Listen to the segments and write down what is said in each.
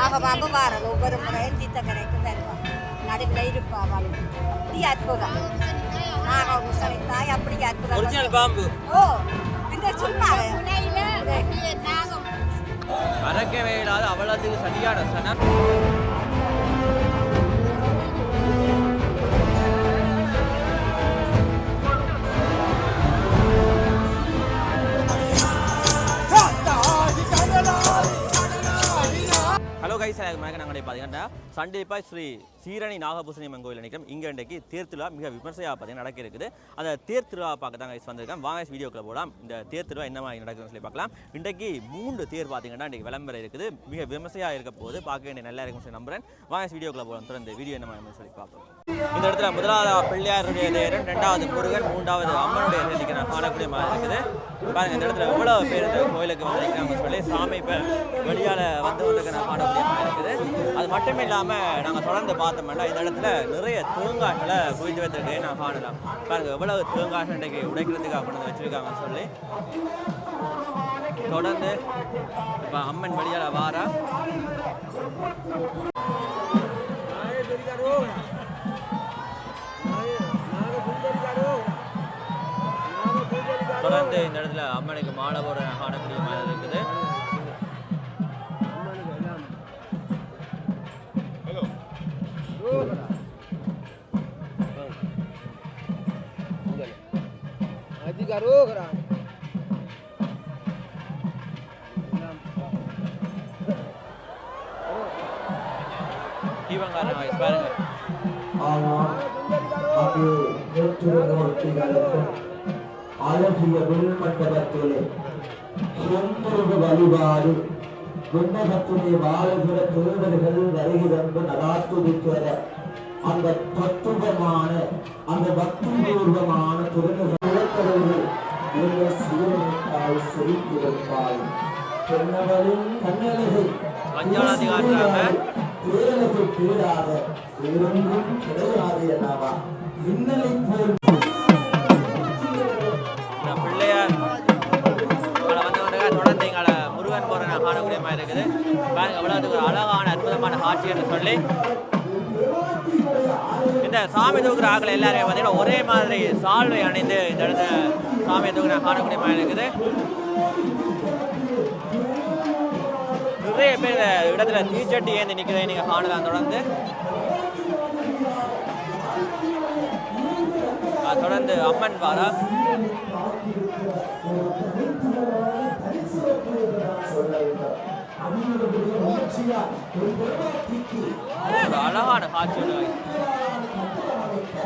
நாகபாம்பு வாரது ஒவ்வொரு முறையும் தீர்த்தக்கரைக்கு வருவான் நடுவில் இருப்பா அவள் அப்படி அற்புதம் நாக உசனித்தாய் அப்படி அற்புதம் பாம்பு ஓ இந்த சும்மா மறக்கவே இல்லாத அவ்வளோத்துக்கு சரியான சனம் ஹலோ கைஸ் எனக்கு வணக்கம் நாங்கள் பார்த்தீங்கன்னா ஸ்ரீ சீரணி நாகபூசணி அம்மன் கோயில் நினைக்கிறோம் இங்கே இன்றைக்கு தேர் திருவிழா மிக விமர்சையாக பார்த்தீங்கன்னா நடக்க இருக்குது அந்த தேர் பார்க்க தான் கைஸ் வந்திருக்கேன். வாங்க வீடியோக்குள்ள போகலாம். இந்த தேர் திருவிழா என்ன மாதிரி நடக்குதுன்னு சொல்லி பார்க்கலாம். இன்றைக்கு மூன்று தேர் பார்த்தீங்கன்னா இன்றைக்கு விளம்பரம் இருக்குது. மிக விமர்சையாக இருக்க போது பார்க்க வேண்டிய நல்லா இருக்கும் சொல்லி நம்புறேன். வாங்க வீடியோக்குள்ள போகலாம். தொடர்ந்து வீடியோ என்ன மாதிரி சொல்லி பார்ப்போம். இந்த இடத்துல முதலாவது பிள்ளையாருடைய தேரும் ரெண்டாவது முருகன் மூன்றாவது அம்மனுடைய தேர் நான் காணக்கூடிய மாதிரி இருக்குது. பாருங்க இந்த இடத்துல எவ்வளவு பேர் இந்த கோயிலுக்கு வந்து சொல்லி சாமி இப்போ வெளியால் வந்து வந்து நான் காணக்கூடிய மாதிரி இருக்குது. அது மட்டும் இல்லாமல் நாங்கள் தொடர்ந்து பார்த்தோம்னா இந்த இடத்துல நிறைய தேங்காய்களை குவித்து வைத்திருக்கே நான் காணலாம். பாருங்கள் எவ்வளவு தேங்காய்கள் இன்றைக்கு உடைக்கிறதுக்காக கொண்டு வந்து வச்சுருக்காங்கன்னு சொல்லி. தொடர்ந்து இப்போ அம்மன் வழியால் வாரா. தொடர்ந்து இந்த இடத்துல அம்மனுக்கு மாலை போடுற காணக்கூடிய மாதிரி இருக்குது. அது நூற்றுநூற்றுகளுக்கு அழகிய வில்மண்டபத்திலே செந்தொரு வழிபாடு விண்ணகத்திலே வாழுகிற தூதர்கள் வருகிறது நடாத்துதிக்கிற அந்த தத்துவமான அந்த பக்திபூர்வமான துறைகள் சிரித்திருப்பாய் சொன்னவளின் கண்ணழகை மஞ்சாளாதி காட்டுறாங்க பேரழகு பேராக வேறொன்றும் கிடையாது அல்லவா மின்னலை போல். பிள்ளையார் தொடர்ந்து முருகன் நான் காணக்கூடிய மாதிரி இருக்குது. பாருங்க அவ்வளோ ஒரு அழகான அற்புதமான காட்சி என்று சொல்லி இந்த சாமி தூக்குற ஆக்கள் எல்லாரையும் பார்த்தீங்கன்னா ஒரே மாதிரி சால்வை அணிந்து இந்த இடத்துல சாமி தூக்குற காணக்கூடிய மாதிரி இருக்குது. நிறைய பேர் இந்த இடத்துல தீச்சட்டி ஏந்தி நிற்கிறதை நீங்கள் காணலாம் தொடர்ந்து. தொடர்ந்து அம்மன் வாரா. அழகான காட்சி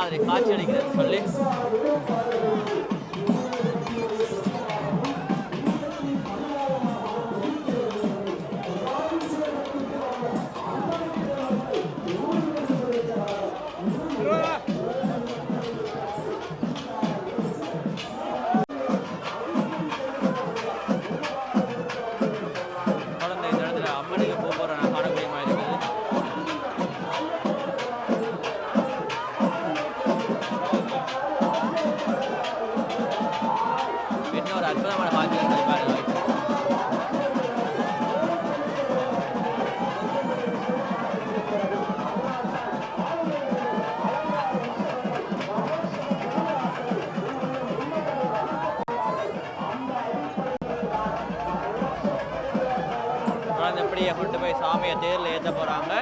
மாதிரி காட்சி அளிக்கிறதுன்னு சொல்லி தொடர்ந்து கொண்டு போய் சாமியை தேரில் ஏற்ற போகிறாங்க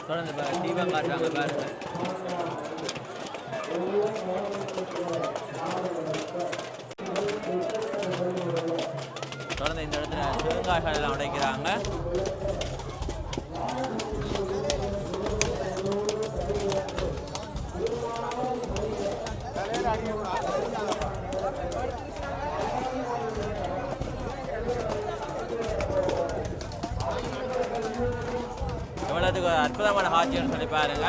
தொடர்ந்து பாருங்க தீபம் காட்டுறாங்க பாருங்க. தேங்காய்கள் எல்லாம் உடைக்கிறாங்க. இவ்வளவுக்கு ஒரு அற்புதமான காட்சின்னு சொல்லி பாருங்க.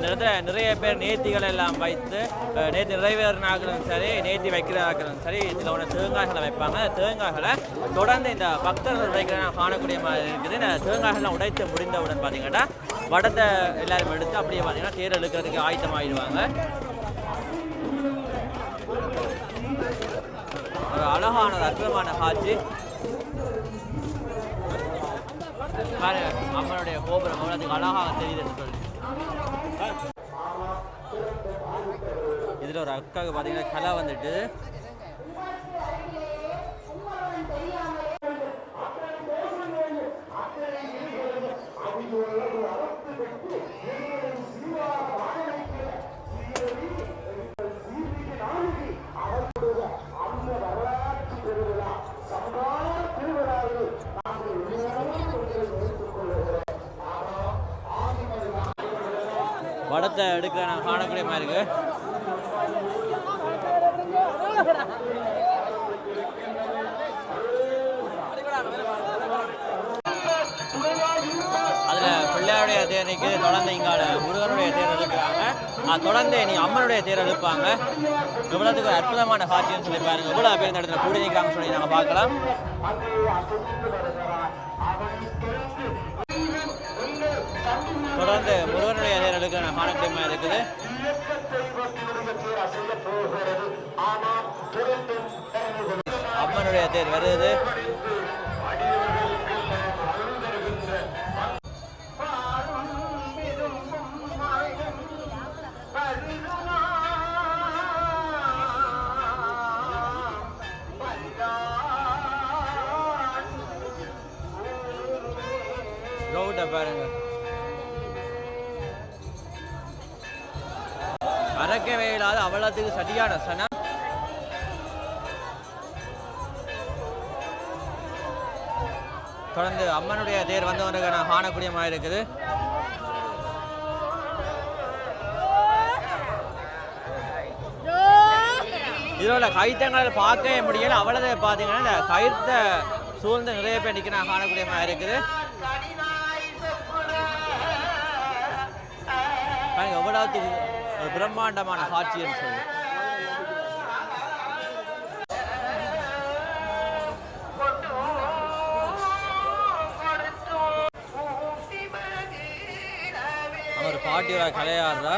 இந்த இடத்துல நிறைய பேர் நேர்த்திகள் எல்லாம் வைத்து நேற்று நேர்த்தி சரி நேர்த்தி வைக்கிறார்களும் சரி இதில் ஒன்று தேங்காய்களை வைப்பாங்க. தேங்காய்களை தொடர்ந்து இந்த பக்தர்கள் உடைக்கிற காணக்கூடிய மாதிரி இருக்குது. இந்த தேங்காய்கள்லாம் உடைத்து முடிந்தவுடன் பார்த்தீங்கன்னா வடத்தை எல்லாரும் எடுத்து அப்படியே பார்த்தீங்கன்னா தேர் இழுக்கிறதுக்கு ஆயத்தமாகிடுவாங்க ஒரு அழகான ஒரு அற்புதமான காட்சி. பாருங்க அம்மனுடைய கோபுரம் அவ்வளோத்துக்கு அழகாக தெரியுதுன்னு சொல்லி. இதில் ஒரு அக்காவுக்கு பார்த்தீங்கன்னா கலை வந்துட்டு. வடத்தை எடுக்கிற நான் காணக்கூடிய மாதிரி இருக்கு. அதில் பிள்ளையாருடைய தேர் தொடர்ந்து இங்கால முருகனுடைய தேர் எழுப்புறாங்க தொடர்ந்து நீ அம்மனுடைய தேர் எழுப்பாங்க இவ்வளோத்துக்கு ஒரு அற்புதமான காட்சின்னு சொல்லி பாருங்க. இவ்வளோ பேர் இந்த இடத்துல கூடி நிற்கிறாங்கன்னு சொல்லி நாங்கள் பார்க்கலாம். தொடர்ந்து முருகனுடைய தேர் இருக்குது. அம்மனுடைய தேர் வருது. இல்லாத சரியான சனம் தொடர்ந்து அம்மனுடைய தேர் வந்தவனுக்கு நான் இருக்குது இதோட கைத்தங்களை பார்க்கவே முடியல. அவ்வளவு பார்த்தீங்கன்னா இந்த கயிற்ற சூழ்ந்து நிறைய பேர் நிற்கிறாங்க நான் காணக்கூடிய மாதிரி இருக்குது பாருங்க எவ்வளவு பிரம்மாண்டமான காட்சின்னு சொல்லி. அவர் பாட்டியோட கலையாடுறா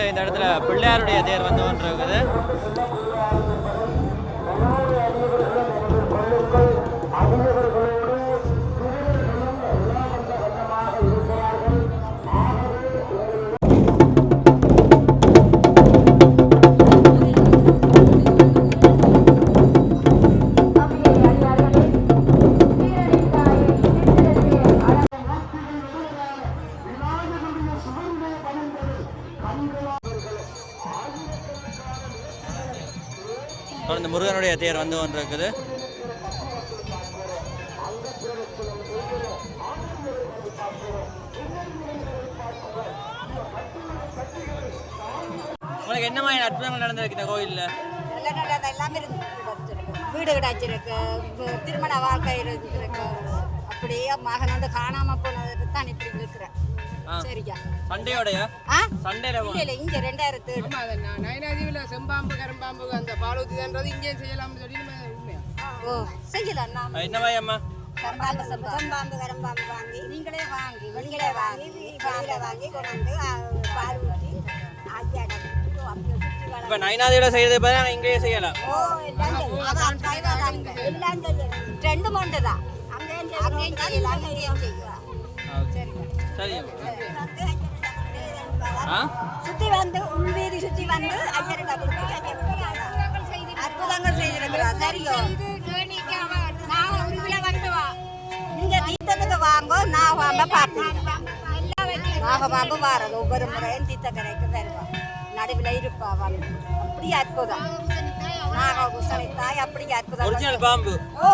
வந்து இந்த இடத்துல பிள்ளையாருடைய தேர் வந்து ஒன்று இருக்குது. தொடர்ந்து தேர் வந்து ஒன்று இருக்குது உங்களுக்கு என்ன மாதிரி அற்புதங்கள் நடந்திருக்கு இந்த கோயிலில்? நல்ல எல்லாமே இருக்கு. வீடு கிடாச்சிருக்கு திருமண வாழ்க்கை இருக்கு அப்படியே மகன் வந்து காணாம போனதுக்கு தான் இப்படி இருக்கிறேன். சரியா சண்டையோடைய சண்டையில இல்ல இல்ல இங்க ரெண்டாயிரத்து நயனாதீவில் செம்பாம்பு கரும்பாம்பு அந்த பாலூத்தின்றது இங்கே செய்யலாம்னு சொல்லி நம்ம உண்மையா ஓ செய்யலாம் நான் என்ன மாதிரி அம்மா கரம்பாம்பு செம்பாம்பு கரம்பாம்பு வாங்கி நீங்களே வாங்கி நீங்களே வாங்கி வெளியில வாங்கி கொண்டாந்து பால் ஊற்றி வள இப்போ நைனாதியோட செய்யறதை பார்த்தா நாங்கள் இங்கேயே செய்யலாம் ஓ எல்லாம். எல்லாம் ஒன்று தான் சுத்தி வந்து உள்வீதி சுத்தி வந்து ஐயர்கிட்ட கொடுத்து அற்புதங்கள் செய்திருக்கிறார் சரியோ நீங்க தீர்த்தத்துக்கு வாங்க நான் வாங்க பார்ப்பேன் நாக பாம்பு வாரது ஒவ்வொரு முறையும் தீர்த்தக்கரைக்கு தருவான் நடுவில் இருப்பா வந்து அப்படி அற்புதம் நாக உசனித்தாய் அப்படி அற்புதம் ஓ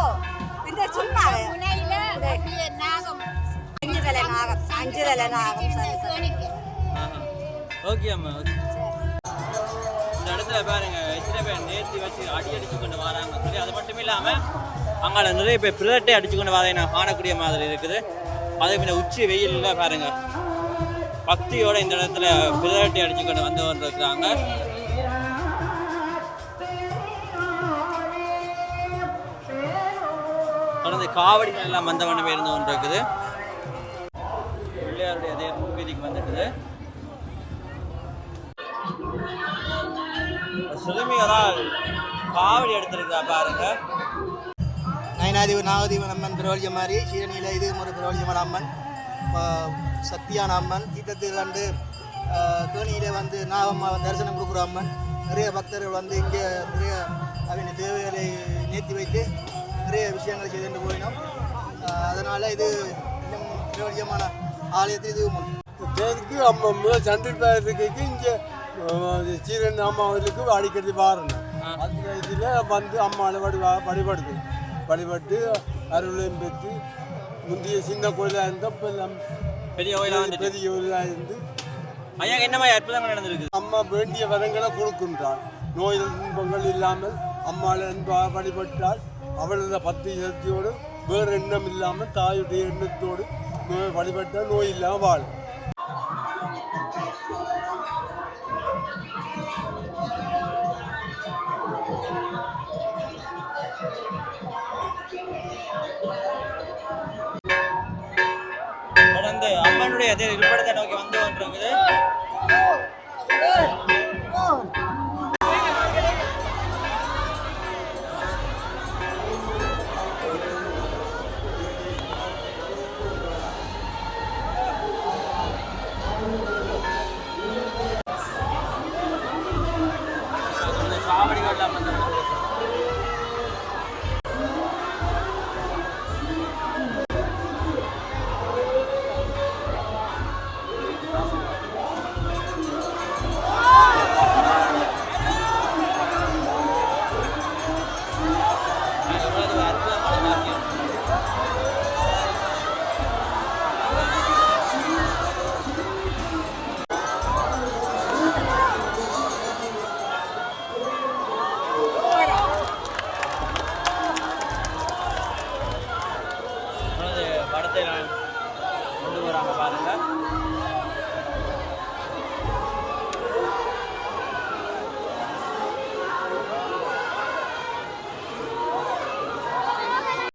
இந்த சும்மா அஞ்சு தலை நாகம் அஞ்சு தலை நாகம் ஓகே அம்மா இந்த இடத்துல பாருங்க எத்தனை பேர் நேர்த்தி வச்சு அடி அடிச்சு கொண்டு வராங்க சொல்லி அது மட்டும் இல்லாம அங்கால நிறைய பேர் பிரதட்டை அடிச்சு கொண்டு வரதை நான் காணக்கூடிய மாதிரி இருக்குது அதே பின்ன உச்சி வெயில்ல பாருங்க பக்தியோட இந்த இடத்துல பிரதட்டை அடிச்சு கொண்டு வந்து கொண்டிருக்கிறாங்க தொடர்ந்து காவடிகள் எல்லாம் வந்த வண்ணமே இருந்து கொண்டிருக்குது. பிள்ளையாருடைய அதே வீதிக்கு வந்துட்டுது சிறுமியரால் காவடி எடுத்திருக்கா பாருங்க. நயனாதிப நாகதீபன் அம்மன் பிரபலிய மாதிரி சீரணியில் இது ஒரு பிரபலியமான அம்மன். சக்தியான அம்மன். தீர்த்தத்தில் வந்து கேணியில் வந்து நாகம்மா தரிசனம் கொடுக்குற அம்மன். நிறைய பக்தர்கள் வந்து இங்கே நிறைய அவங்க தேவைகளை நேர்த்தி வைத்து நிறைய விஷயங்களை செய்து போயினோம். அதனால் இது இன்னும் பிரபலியமான ஆலயத்தில் இது ஒன்று தேதிக்கு அம்மா முதல் சண்டில் பேருக்கு இங்கே சீரன் அம்மாவுக்கு அடிக்கடி வாரணும். அந்த இதில் வந்து அம்மாவை வழி வழிபடுது. வழிபட்டு அருளையும் பெற்று முந்தைய சின்ன கோயிலாக இருந்தால் இப்போ எல்லாம் பெரிய கோயிலா வந்துட்டு. பெரிய கோயிலாக இருந்து ஐயா என்ன மாதிரி அற்புதங்கள் நடந்திருக்கு? அம்மா வேண்டிய வரங்களை கொடுக்கின்றாள் நோய் துன்பங்கள் இல்லாமல் அம்மாவை வழிபட்டால் அவளது பக்தி சக்தியோடு வேறு எண்ணம் இல்லாமல் தாயுடைய எண்ணத்தோடு நோய் வழிபட்டால் நோய் இல்லாமல் வாழும் தொடர்ந்து அம்மனுடைய அதே இருப்பிடத்தை நோக்கி வந்து கொண்டிருக்குது